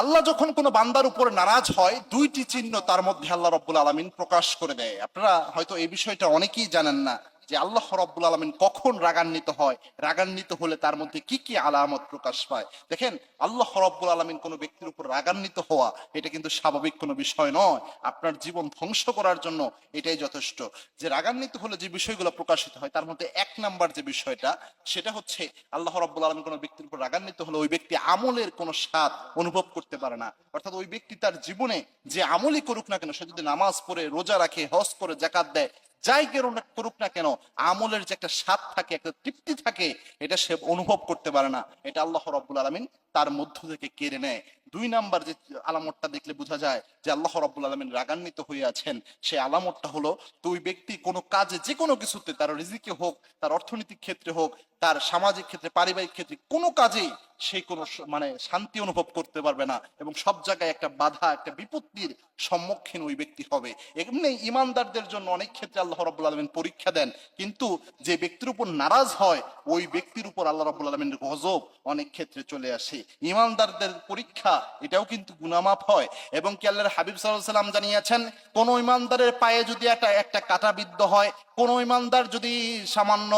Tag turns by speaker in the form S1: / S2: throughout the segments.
S1: আল্লাহ যখন কোনো বান্দার উপর নারাজ হয়, দুইটি চিহ্ন তার মধ্যে আল্লাহ রব্বুল আলমিন প্রকাশ করে দেয়। আপনারা হয়তো এই বিষয়টা অনেকেই জানেন না। যে আল্লাহ রব্বুল আলমিন কখন রাগান্বিত হয়, রাগান্বিত হলে তার মধ্যে কি কি আলামত প্রকাশ পায়? দেখেন, আল্লাহ রব্বুল আলমিন কোনো ব্যক্তির উপর রাগান্বিত হওয়া, এটা কিন্তু স্বাভাবিক কোনো বিষয় নয়। আপনার জীবন ধ্বংস করার জন্য এটাই যথেষ্ট। যে রাগান্বিত হলে যে বিষয়গুলো প্রকাশিত হয়, তার মধ্যে এক নাম্বার যে বিষয়টা, সেটা হচ্ছে আল্লাহ রব্বুল আলমিন কোনো ব্যক্তির উপর রাগান্বিত হলে ওই ব্যক্তি আমলের কোনো স্বাদ অনুভব করতে পারে না। অর্থাৎ ওই ব্যক্তি তার জীবনে যে আমলই করুক না কেন, সে যদি নামাজ পড়ে, রোজা রাখে, হজ করে জাকাত দেয় যাই কেন করুক না কেন, আমলের যে একটা স্বাদ থাকে, একটা তৃপ্তি থাকে, এটা সে অনুভব করতে পারে না। এটা আল্লাহ রব্বুল আলমিন তার মধ্য থেকে কেড়ে নেয়। দুই নাম্বার যে আলামতটা দেখলে বোঝা যায় যে আল্লাহ রব্বুল আলমিন রাগান্বিত হয়ে আছেন। সেই আলামতটা হলো তো ওই ব্যক্তি কোনো কাজে যে কোনো কিছুতে, তার রিজিকে হোক, তার অর্থনৈতিক ক্ষেত্রে হোক, তার সামাজিক ক্ষেত্রে, পারিবারিক ক্ষেত্রে কোনো কাজেই সে কোনো মানে শান্তি অনুভব করতে পারবে না এবং সব জায়গায় একটা বাধা, একটা বিপত্তির সম্মুখীন ওই ব্যক্তি হবে। এমনি ইমানদারদের জন্য অনেক ক্ষেত্রে আল্লাহ রব্বুল আলমিন পরীক্ষা দেন, কিন্তু যে ব্যক্তির উপর নারাজ হয়, ওই ব্যক্তির উপর আল্লাহ রব্বুল আলমিনের গজব অনেক ক্ষেত্রে চলে আসে। ইমানদারদের পরীক্ষা এটাও কিন্তু গুনামাপ হয়। এবং কি আল্লাহর হাবিব সাল্লাম জানিয়েছেন, কোন ইমানদারের পায়ে যদি একটা একটা কাটা বিদ্ধ হয়, কোন ইমানদার যদি সামান্য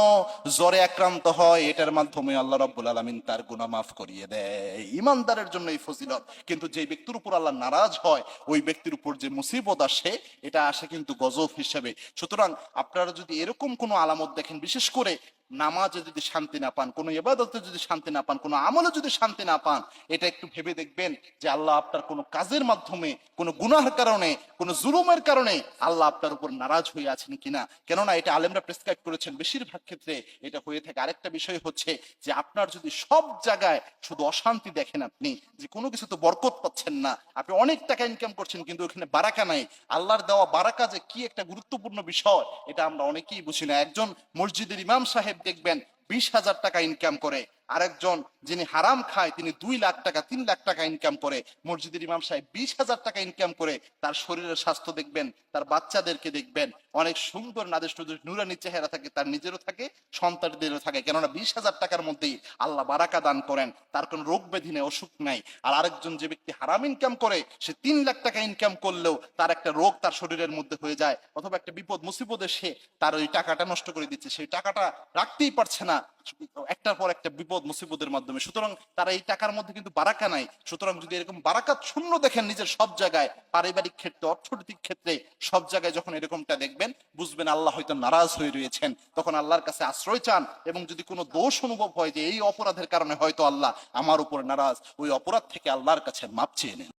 S1: জ্বরে আক্রান্ত হয়, এটার মাধ্যমে আল্লাহ রব্বুল আলমিন তার গুণা মাফ করিয়ে দেয়। ইমানদারের জন্য এই ফজিলত। কিন্তু যে ব্যক্তির উপর আল্লাহ নারাজ হয়, ওই ব্যক্তির উপর যে মুসিবত আসে, এটা আসে কিন্তু গজব হিসেবে। সুতরাং আপনারা যদি এরকম কোনো আলামত দেখেন, বিশেষ করে নামাজে যদি শান্তি না পান, কোনো ইবাদতে যদি শান্তি না পান, কোনো আমলে যদি শান্তি না পান, এটা একটু ভেবে দেখবেন যে আল্লাহ আপনার কোনো কাজের মাধ্যমে, কোনো গুনাহের কারণে, কোনো জুলুমের কারণে আল্লাহ আপনার উপর নারাজ হয়ে আছেন কিনা। কেননা এটা আলেমরা প্রেসক্রাইব করেছেন বেশিরভাগ ক্ষেত্রে এটা হয়ে থাকে। আরেকটা বিষয় হচ্ছে যে আপনার যদি সব জায়গায় শুধু অশান্তি দেখেন আপনি, যে কোনো কিছু তো বরকত পাচ্ছেন না, আপনি অনেক টাকা ইনকাম করছেন কিন্তু ওখানে বারাকা নাই, আল্লাহর দেওয়া বারাকা যে কি একটা গুরুত্বপূর্ণ বিষয়, এটা আমরা অনেকেই বুঝি না। একজন মসজিদের ইমাম সাহেব দেখবেন বিশ হাজার টাকা ইনকাম করে। আরেকজন যিনি হারাম খায়, তিনি দুই লাখ টাকা, তিন লাখ টাকা ইনকাম করে, মসজিদের ইমাম সাহেব বিশ হাজার টাকা ইনকাম করে, তার শরীরের স্বাস্থ্য দেখবেন, তার বাচ্চাদেরকে দেখবেন। অনেক সুন্দর নাদেশ নুরানি চেহারা থাকে, তার নিজেরও থাকে, সন্তানদেরও থাকে। কেননা বিশ হাজার টাকার মধ্যেই আল্লাহ বারাকা দান করেন, তার কোনো রোগ ব্যাধি নেই, অসুখ নাই। আর আরেকজন যে ব্যক্তি হারাম ইনকাম করে, সে তিন লাখ টাকা ইনকাম করলেও তার একটা রোগ তার শরীরের মধ্যে হয়ে যায়, অথবা একটা বিপদ মুসিবতে সে তার ওই টাকাটা নষ্ট করে দিচ্ছে। সেই টাকাটা রাখতেই পারছে না। একটার পর একটা বিপদ, মুসিবতের মাধ্যমে। সুতরাং তারা এই টাকার মধ্যে কিন্তু বারাকা নাই। সুতরাং যদি এরকম বারাকাত শূন্য দেখেন নিজের সব জায়গায়, পারিবারিক ক্ষেত্রে, অর্থনৈতিক ক্ষেত্রে, সব জায়গায় যখন এরকমটা দেখবেন, বুঝবেন আল্লাহ হয়তো নারাজ হয়ে রয়েছেন। তখন আল্লাহর কাছে আশ্রয় চান এবং যদি কোনো দোষ অনুভব হয় যে এই অপরাধের কারণে হয়তো আল্লাহ আমার উপর নারাজ, ওই অপরাধ থেকে আল্লাহর কাছে মাপ চেয়ে নেন।